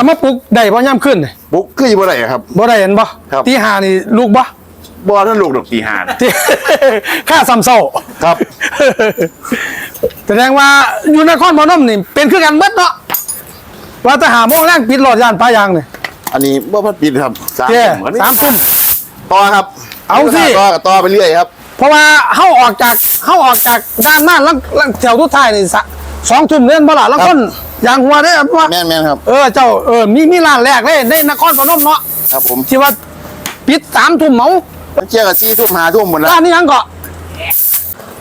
ทำมาปลุกได้บ่ย่ำขึ้นนี่บุกคืออยู่บ่ได้ครับ บ่ได้เห็นบ่ครับ ตีหานี่ลูกบ่ บ่ท่านลูกดอกตีหานที่ ค่าซ้ำเศร้าครับ แสดงว่าอยู่นครพนมนี่เป็นคือกันเบิดเนาะว่าจะหาโมงแรงปิดหลอดยานปลายางนี่อันนี้บ่พัดปิดครับสามเจ้ทุ่มอันนี้สามทุ่ม ต่อครับเอาสิ ต่อกับต่อไปเรื่อยครับเพราะว่าเฮาออกจากเฮาออกจากด้านหน้าแล้วแล้วแถวทุกท้ายนี่สะสองทุ่มเล่นบ่ล่ะแล้วคน ยางหัวได้อว่าแม่นแม่นครับ เออเจ้าเออมีมีร้านแรกเลยในนครพนมเนาะครับผมที่ว่าปิดสามทุ่มเหมาเชี่ยกับซี่ทุ่มหาทุ่มหมดแล้วร้านนี้ยังก็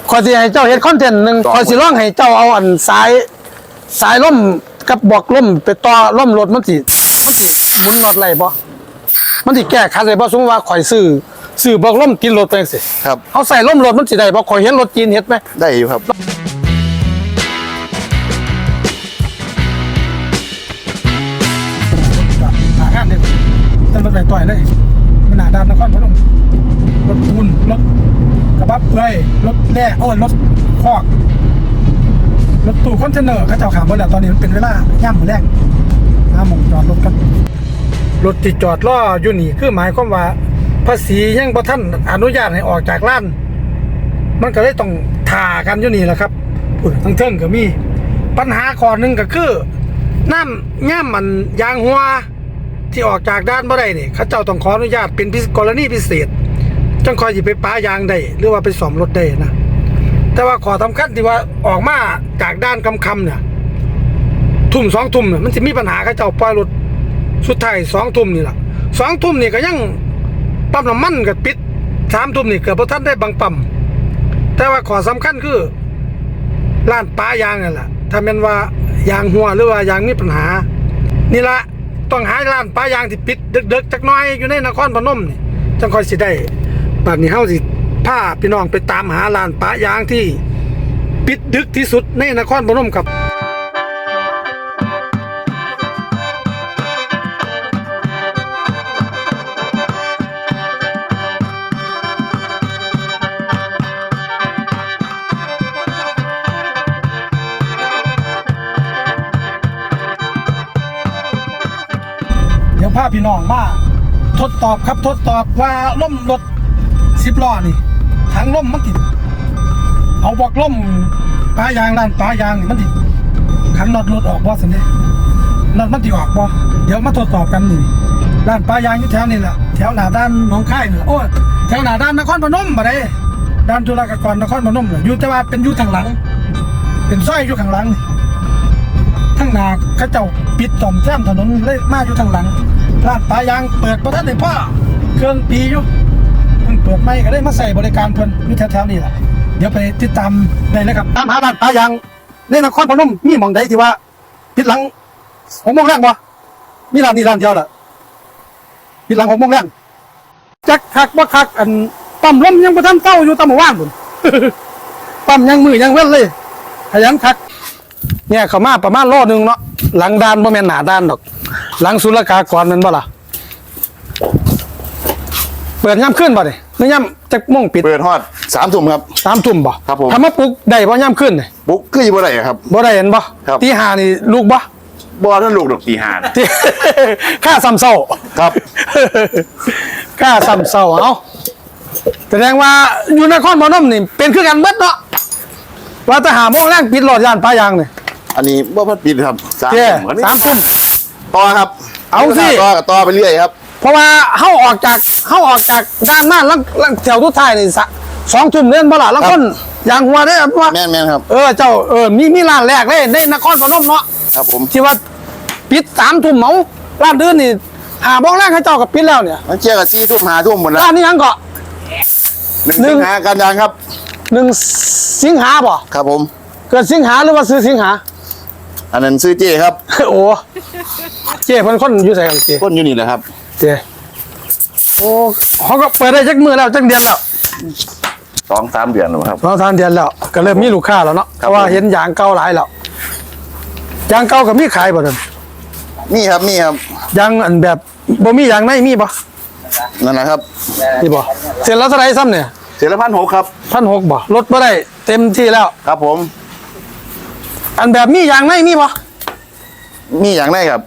ขอยสิให้เจ้าเฮ็ดคอนเทนต์หนึ่งต่อขอยสิร้องให้เจ้าเอาอันสายสายล่มกับบอกล่มไปต่อล่มรถมันสิมันสิหมุนน็อตไรบ่มันสิแก้ขัดเลยบ่สมมติว่าข่อยซื้อซื้อบอกล่มกินรถไปจังซี่ครับเขาใส่ล่มรถมันสิได้บ่ข่อยเห็นรถจีนเฮ็ดไหมได้อยู่ครับ ต่อยเลยมันหนาดานนครพนมรถปูนรถกระบะเปื่อยรถแร่โอ้ยรถคอกรถตู้คอนเทนเนอร์เขาเจ้าขามหมดแล้วตอนนี้มันเป็นเวลาย่ำมือแรกมาหมองจอดรถกันรถที่จอดล่ออยู่นี่คือหมายความว่า ภาษียังบ่ท่านอนุญาตให้ออกจากร้าน มันก็เลยต้องถ่ากันอยู่นี่แหละครับพูดทั้งเทิงก็มี ปัญหาข้อหนึ่งก็คือน้ำย่ำมันยางหัว ที่ออกจากด้านบ่ได้นี่เขาเจ้าต้องขออนุญาตเป็นพิกรณีพิเศษจังคอยสิไปป้ายางได้หรือว่าไปซ่อมรถได้นะแต่ว่าขอสำคัญที่ว่าออกมาจากด้านคำคำเนี่ยทุ่มสองทุ่มเนี่ยมันจะมีปัญหาเขาเจ้าปล่อยรถสุดท้ายสองทุ่มนี่แหละสองทุ่มนี่ก็ยังปั๊มน้ำมันก็ปิดสามทุ่มนี่เกิดพระท่านได้บางปั๊มแต่ว่าขอสำคัญคือร้านป้ายางนั่แหละถ้าแม่นว่ายางหัวหรือว่ายางมีปัญหา นี่ละ ต้องหาร้านป้ายางที่ปิดดึกๆจักน้อยอยู่ในนครพนมนี่จังค่อยสิได้บัดนี้เฮาสิพาพี่น้องไปตามหาร้านป้ายางที่ปิดดึกที่สุดในนครพนมครับ น้องมาทดสอบครับทดสอบว่าล่มรถสิบล้อนี่ทางล่มมันติด เอาบอกล่มปลายางด้านปลายางนี่มันติดขันน็อตรถออกบ่สันเดน็อตมันติดออกบ่เดี๋ยวมาทดสอบกันนี่ด้านปลายางอยู่แถวนี่แหละแถวหน้าด้านหนองคายนี่แหละโอ้ยแถวหน้าด้านนครพนมบ่ได้ด้านจุฬาลงกรนครพนมน่ะอยู่แต่ว่าเป็นอยู่ทางหลัง เป็นซอยอยู่ข้างหลังทั้งหนาเขาเจ้าปิดต่อมแซมถนนเลยมาอยู่ทางหลัง ร้านปลายางเปิดประทันในพ่อเครื่องปีอยู่เพิ่งเปิดไม่ก็ได้มาใส่บริการเพิ่นอยู่แถวๆนี้แหละเดี๋ยวไปติดตามได้เลยครับตามหาร้านปลายางในนครพนมมีหมองใดที่ว่าปิดหลังหกโมงแรกบ่มีร้านนี้ร้านเดียวแหละปิดหลังหกโมงแรกจักคักบ่คักอันปั๊มลมยังบ่ทันเต้าอยู่ตามหมู่บ้านพุ่นปั๊มยังมือยังเว้นเลยขยันคักเนี่ยเขามาประมาณโลนึงเนาะ หลังด้านบ่แม่นหน้าด้านดอก หลังศุลกากรแมันบ่ล่ะ เปิดย่ำขึ้นบ่ดิหรือย่ำจักโมงปิดเปิดฮอดสามทุ่มครับ สามทุ่มบ่ครับผม ทำมาปลุกได้บ่ย่ำขึ้นนี่บุกคืออยู่บ่ได้ครับ บ่ได้เห็นบ่ครับ ตีหานี่ลูกบ่บ่ท่านลูกดอกตีหานที่ ค่าซ้ำเศร้า ครับ ค่าซ้ำเศร้าเอาแสดงว่าอยู่นครพนมนี่เป็นคือกันเบิดเนาะว่าจะหาโมงแรงปิดหลอดยานปลายางนี่ อันนี้บ่พัดปิดครับสามเจ้ทุ่มอันนี้สามทุ่ม ต่อครับเอาสิ ต่อกับต่อไปเรื่อยครับ เพราะว่าเฮาออกจากเฮาออกจากด้านหน้าแล้วแล้วแถวทุกท้ายนี่สะสองทุ่มเล่นบ่ล่ะแล้วครับคนยางหัวได้อว่าแม่นแม่นครับ เออเจ้าเออมีมีร้านแรกเลยในนครพนมเนาะครับผมที่ว่าปิดสามทุ่มเหมาร้านอื่นนี่หาโมงแรกให้เจ้ากับปิดแล้วเนี่ยมันเชี่ยกับซี่ทุ่มหาทุ่มหมดแล้วร้านนี้ยังก็หนึ่งหนึ่สิง งหากันยางครับ หนึ่งสิงหาบ่ครับผม เกิดสิงหาหรือว่าซื้อสิงหา อันนั้นซื้อเจ้ครับโอ้เจ้เพิ่นคนอยู่ไสกันเจ้คนอยู่นี่แหละครับเจ้โอ้เขาก็เปิดได้จักมือแล้วจักเดือนแล้วสองสามเดือนแล้วครับสองสามเดือนแล้วก็เริ่มมีลูกค้าแล้วเนาะเพครับราะว่าผม เห็นยางเก่าหลายแล้วยางเก่ากับมีขายบ่เดินนี่ครับนี่ครับยางอันแบบบ่มียางในมีบ่นั่นแหละครับมีบ่เสร็จแล้วเท่าไหร่ซ้ำเนี่ยเสียละพันหกครับ พันหกบ่ลดบ่ได้เต็มที่แล้วครับผม อันแบบมียางในมีบ่มีอย่างไรครับ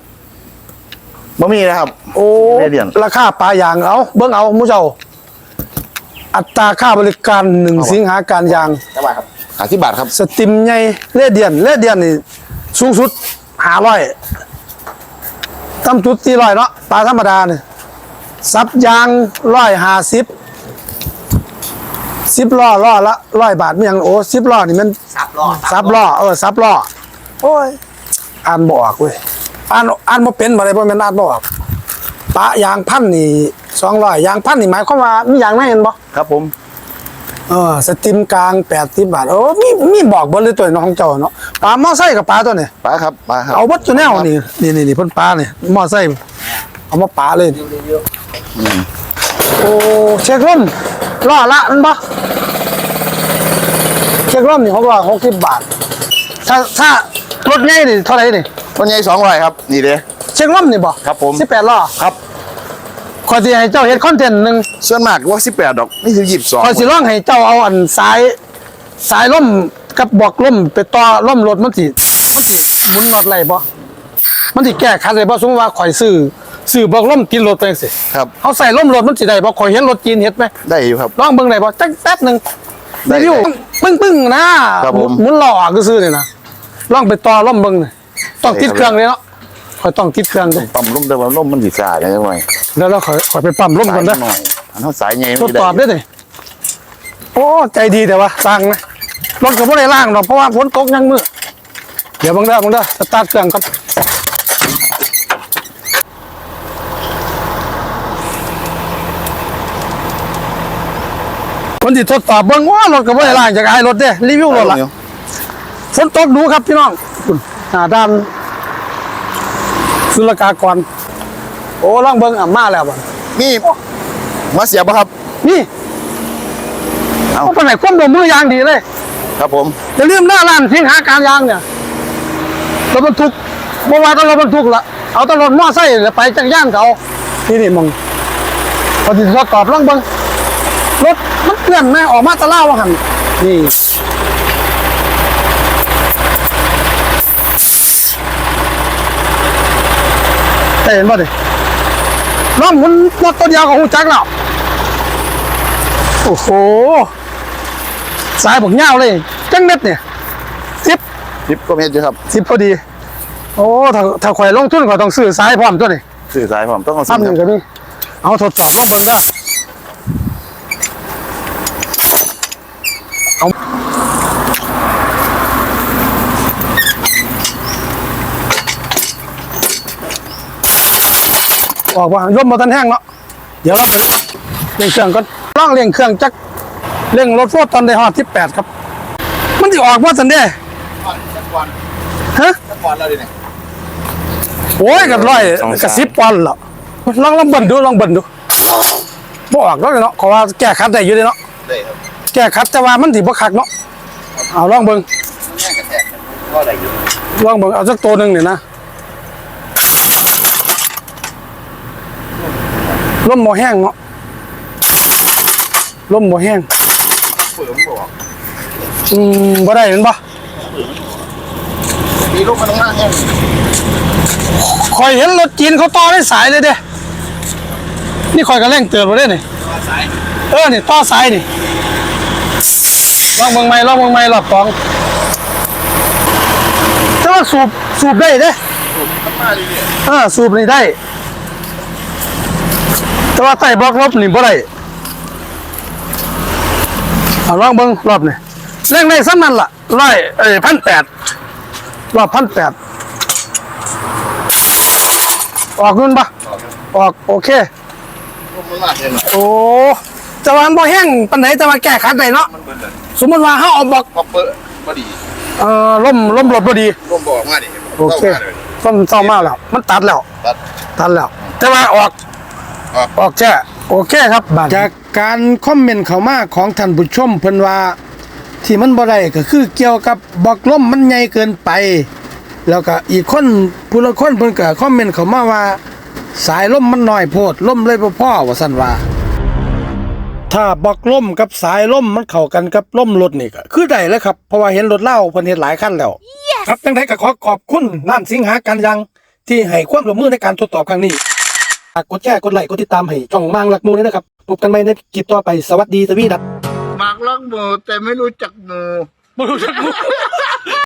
บะหมี่นะครับ โอ้เรเดียน ราคาปลายางเอาเบิ่งเอาหมูเจ้า อัตราค่าบริการหนึ่งสิงหาการยางห้าสิบบาทครับ สติมใหญ่เลเดียนเลเดียนนี่สูงสุดหาร้อยต่ำสุดสี่ร้อยเนาะปลาธรรมดาเนี่ยซับยางร้อยห้าสิบสิบล้อล้อละร้อยบาทไม่ยังโอ้สิบล้อนี่มันสั บล้อซับล้อเออซับล้อโอ้ยอ่านบออกเว้ยอ่านอ่านบ่เป็นบ่ได้บ่แม่นอ่านบ่ออกปะยางพันนี่สองร้อยยางพันนี่หมายความว่ามียางไหนเห็นบ่ครับผมเออสติมกลางแปดสิบบาทโอ้มีมีบอกเบนเลยตัวน้องเจ้าเนาะปลามอไซค์กับปลาตัวนี้ปลาครับปลาครับเอาวัดจุแนวนี่นี่นี่นี่เพ่นปลาเนี่ยมอไซค์เอามาปลาเลยนี่อืมโอ้เช็คร่มล่อละมันบ่ เช็คร่มนี่เขาก็หกสิบบาท ถ้าถ้ารถใหญ่นี่เท่าไหร่นี่ต้นใหญ่สองร้อยครับ นี่เด้ เช็คร่มนี่บ่ครับผม สิบแปดล้อครับขอยสิให้เจ้าเฮ็ดคอนเทนต์หนึ่งส่วนมากว่าสิบแปดดอก นี่คือยี่สิบสองขอยสิร้องให้เจ้าเอาอันสายสายล่มกับบอกล่มไปต่อล่มรถมันสิมันสิหมุนน็อตไหลบ่มันสิแก้ขัดได้บ่สมมุติว่าข่อยซื้อซื้อบอกล่มกินรถไปจังซี่ครับเขาใส่ล่มรถมันสิได้บ่ข่อยเห็นรถจีนเฮ็ดไหมได้อยู่ครับลองเบิ่งได้บ่จักแป๊บหนึง ได้รีวิวปึ้งปึ้งๆนะครับผมหมุนล้อก็ซื้อนี่นะลองไปต่อล่มเบิ่งนี่ต้องติดเครื่องเลยเนาะข่อยต้องติดเครื่องเลยปั๊มลมแต่ว่าลมมันดีซ่าอย่างไรแล้วเราข่อยข่อยไปปั๊มล่มสาก่อยนหเด้อน่อยอันเท่าสายใหญ่ทดไม่ได้สอบได้เลยโอ้ใจดีแต่ว่าสั่งนะรถก็ไม่ได้ล่างหรอกเพราะว่าฝนตกยังมือเดี๋ยวบังเด้อบังเด้อสตาร์ทเครื่องก่อน คนที่ทดสอบเบิ่งว่ารถก็ไม่ได้ล่างจากไอ้รถเด้รีวิวรถละฝนตกดูครับพี่น้องคุณหน้าด้านสุลกากร โอ้ลองเบิ่งอะมาแล้วบ่มีมาเสียบปะครับนี่เอ้าเอาไปไหนคว่ำลงมือยางดีเลย ครับผมอย่าลืมหน้าร้านสิงหาการยางเนี่ยรถบรรทุกเมื่อวานก็รถบรรทุกละเอาแตรถมอไซค์แล้วไปจักรยานเขานี่นี่มึงพอดีทดสอบลองเบิ่ง รถมันเปลี่ยนแม่ออกมาตะเล่าว่าหันนี่ได้เห็นป่ะดิน้องหมุนรถตัวเดียวกับหูจักแล้วโอ้โหสายบอกเงาวเลยจังเม็ดเนี่ยสิบทิปก็เม็ดอยู่ครับสิบพอดี โอ้ถ้าถ้าข่อยลงทุนก็ต้องซื้อสายพร้อมตัวนี้สื่อสายผมต้องเอาซ้ำหนึ่งคก็รับมีเอาทดสอบลองเบิ่งเด้อเอา ออกว่าย่มมาทันแห้งเนาะเดี๋ยวเราไปเร่งเครื่องก่อนล่องเร่งเครื่องจักเร่งรถโฟร์ตอนได้ฮอดที่แปดครับ มันจะออกว่าสันเด้สักวันฮะสักวันแล้วดิเนี่ยโอ้ยกับร้อยกับสิบปอนด์หรอลองลองเบิ่นดูลองเบิ่นดูบ่ออกแล้วเนาะขอว่าแก้คัดได้อยู่เด้เนาะได้ครับแก้คัดแต่ว่ามันสิบ่คักเนาะเอาลองเบิ่งแย่งกระแทกก็ได้อยู่ลองเบิ่งเอาสักตัวหนึงนี่นะ ลมบ่แห้งเนาะลมบ่แห้งเปิดผมบอกอืมบ่ได้เห็นบ่มีลูกมันต้องหน้าแห้งคอยเห็นรถจีนเขาต่อได้สายเลยเด้นี่คอยก็เร่งเตือนบ่ได้นี่สายเออนี่ต่อสายนี่ลองเบิ่งใหม่ลองเบิ่งใหม่รอบสองแต่ว่าสูบสูบได้เด้มันมาเรื่อยเออสูบนี่ได้ แต่ว่าใต้บล็อกลบนี่บ่ได้เอาลองเบิ่งรอบนี่เร่งได้ซ้ำนั่นล่ะร้อยเอ้ยพันแปดรอบพันแปดออกนู่นปะออกโอเคๆลูกมันมาเรื่อยโอ้แต่ว่ามันบ่แห้งปานไหนแต่ว่าแก้ขัดได้เนาะมันเบิ่นเลยสมมติว่าเฮาเอาบล็อกพอเปิดพอดีเอ่อล่มล่มรถบ่ดีร่มบอกมาดิโอเคต้นเศร้ามากแล้ว มันตัดแล้ว ตัด ตัดแล้ว แต่ว่าออก ออกออกแจ้โอเคครับจากการคอมเมนต์เข้ามาของท่านผู้ชมเพิ่นว่าที่มันบ่ได้ก็คือเกี่ยวกับบล็อกล่มมันใหญ่เกินไป แล้วก็อีกคนผู้ละคนเพิ่นก็คอมเมนต์เข้ามาว่า สายล่มมันน้อยโพดล่มเลยบ่พอว่าซั่นว่า ถ้าบล็อกล่มกับสายล่มมันเข้ากันกับล่มรถนี่ก็คือได้แล้วครับเพราะว่าเห็นรถเล่าเพิ่นเฮ็ดหลายคันแล้วครับจังไดก็ขอขอบคุณร้านสิงหากันยังที่ให้ความร่วมมือในการทดสอบครั้งนี้ ฝากกดแชร์กดไลค์กดติดตามให้ช่องมังหลักหมูด้วยนะครับพบกันใหม่ในคลิปต่อไปสวัสดีสวีดัสหมากลักหมูแต่ไม่รู้จักหมู ไม่รู้จัก